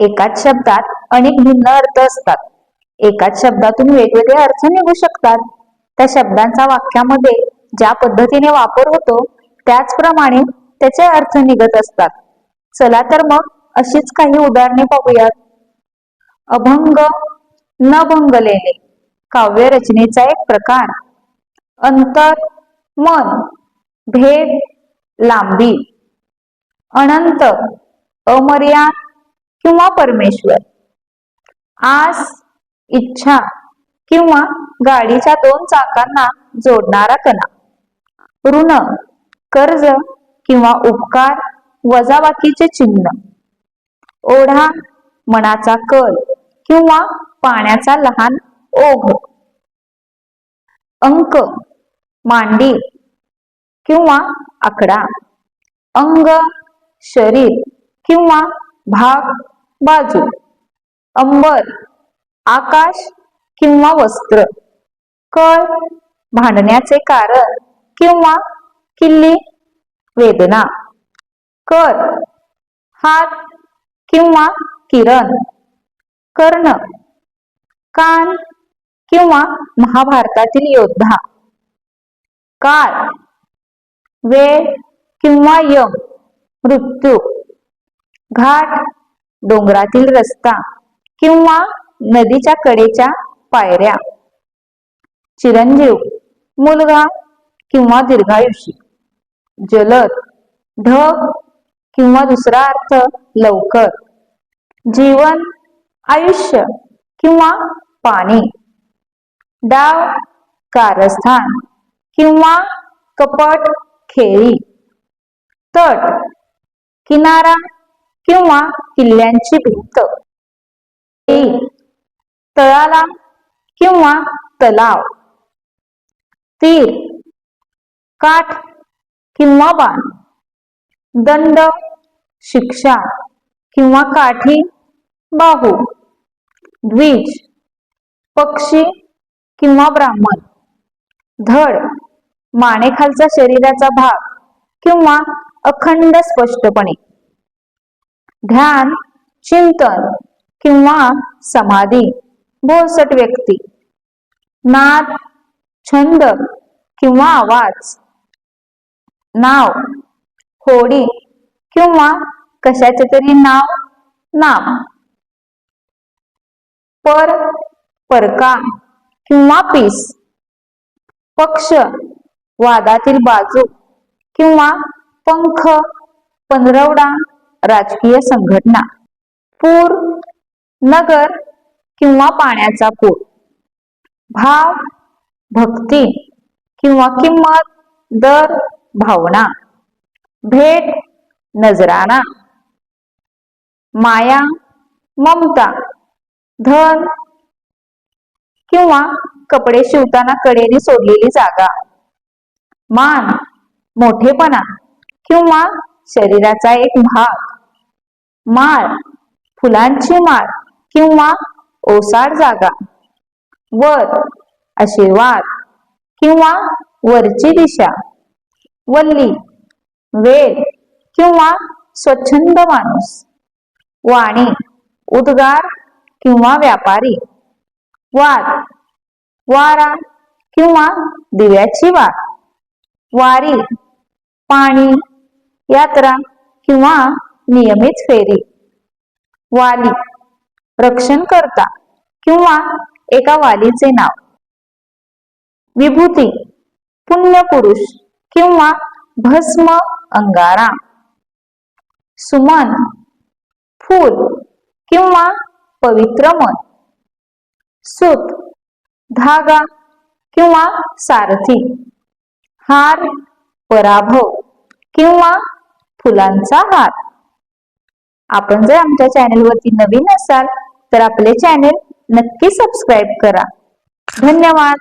एकाच शब्दात अनेक भिन्न अर्थ असतात. एकाच शब्दातून वेगवेगळे अर्थ निघू शकतात. त्या शब्दांचा वाक्यामध्ये ज्या पद्धतीने वापर होतो त्याचप्रमाणे त्याचे अर्थ निघत असतात. चला तर मग अशीच काही उदाहरणे पाहूयात. अभंग न भंगलेले काव्य रचनेचा एक प्रकार. अंतर मन भेद लांबी. अनंत अमर्याद किंवा परमेश्वर. आस इच्छा किंवा गाडीच्या दोन चाकांना जोडणारा कणा. ऋण कर्ज किंवा उपकार वजाबाकीचे चिन्ह. ओढा मनाचा कल किंवा पाण्याचा लहान ओघ. अंक मांडी किंवा आकडा. अंग शरीर किंवा भाग बाजू अंबर आकाश किंवा वस्त्र. कळ भांडण्याचे कारण किंवा किल्ली वेदना. कर हात किंवा किरण. कर्ण कान किंवा महाभारतातील योद्धा. काळ वेळ किंवा यम मृत्यू. घाट डोंगरातील रस्ता किंवा नदीच्या कडेच्या पायऱ्या. चिरंजीव मुलगा किंवा दीर्घायुषी. जलद ढग किंवा दुसरा अर्थ लवकर. जीवन आयुष्य किंवा पाणी. डाव कारस्थान किंवा कपट खेळी. तट किनारा किंवा किल्ल्यांची भिंत. तळाला किंवा तलाव. तीर काठ किंवा बाण. दंड शिक्षा किंवा काठी बाहू. द्विज पक्षी किंवा ब्राह्मण. धड मानेखालचा शरीराचा भाग किंवा अखंड स्पष्टपणे. ध्यान चिंतन किंवा समाधी भोसट व्यक्ती. नाद छंद किंवा आवाज. नाव होडी किंवा कशाचे तरी नाव नाम. पर परका किंवा पीस. पक्ष वादातील बाजू किंवा पंख पंधरवडा राजकीय संघटना. पूर नगर किंवा पाण्याचा पूर. भाव भक्ती किंवा किंमत दर भावना. भेट नजराणा. माया ममता. धन किंवा कपडे शिवताना कडेने सोडलेली जागा. मान मोठेपणा किंवा शरीराचा एक भाग. माळ फुलांची माळ किंवा ओसाड जागा वर आशीर्वाद किंवा वरची दिशा वल्ली वेळ किंवा स्वच्छंद माणूस वाणी उद्गार किंवा व्यापारी वाद वारा किंवा दिव्याची वाट वारी पाणी यात्रा किंवा नियमित फेरी. वाली. रक्षण करता किंवा एका वालीचे नाव. विभूती. पुण्य पुरुष किंवा भस्म अंगारा. सुमन. फूल किंवा पवित्र मन. सूत. धागा किंवा सारथी. हार पराभव किंवा फुलांचा हार. आपण जर आमच्या चॅनेलवरती नवीन असाल तर आपले चॅनेल नक्की सबस्क्राईब करा. धन्यवाद.